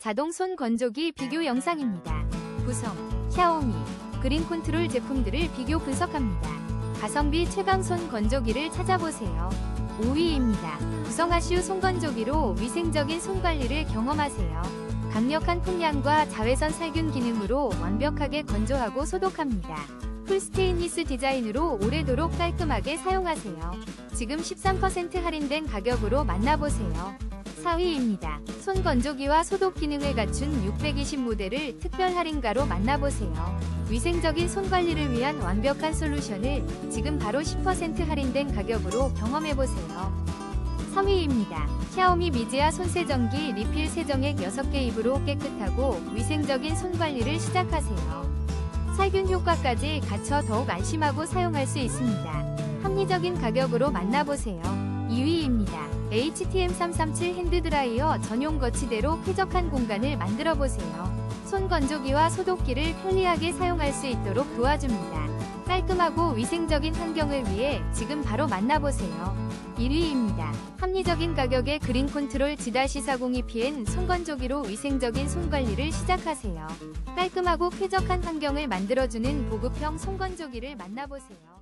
자동 손 건조기 비교 영상입니다. 구성, 샤오미, 그린 컨트롤 제품들을 비교 분석합니다. 가성비 최강 손 건조기를 찾아보세요. 5위입니다. 구성하슈 손건조기로 위생적인 손 관리를 경험하세요. 강력한 풍량과 자외선 살균 기능으로 완벽하게 건조하고 소독합니다. 풀 스테인리스 디자인으로 오래도록 깔끔하게 사용하세요. 지금 13% 할인된 가격으로 만나보세요. 4위입니다. 손 건조기와 소독 기능을 갖춘 620 모델을 특별 할인가로 만나보세요. 위생적인 손 관리를 위한 완벽한 솔루션을 지금 바로 10% 할인된 가격으로 경험해보세요. 3위입니다. 샤오미 미지아 손세정기 리필 세정액 6개 입으로 깨끗하고 위생적인 손 관리를 시작하세요. 살균 효과까지 갖춰 더욱 안심하고 사용할 수 있습니다. 합리적인 가격으로 만나보세요. 2위입니다. HTM337 핸드드라이어 전용 거치대로 쾌적한 공간을 만들어 보세요. 손 건조기와 소독기를 편리하게 사용할 수 있도록 도와줍니다. 깔끔하고 위생적인 환경을 위해 지금 바로 만나보세요. 1위입니다. 합리적인 가격의 그린 컨트롤 G-4002PN 손건조기로 위생적인 손관리를 시작하세요. 깔끔하고 쾌적한 환경을 만들어주는 보급형 손건조기를 만나보세요.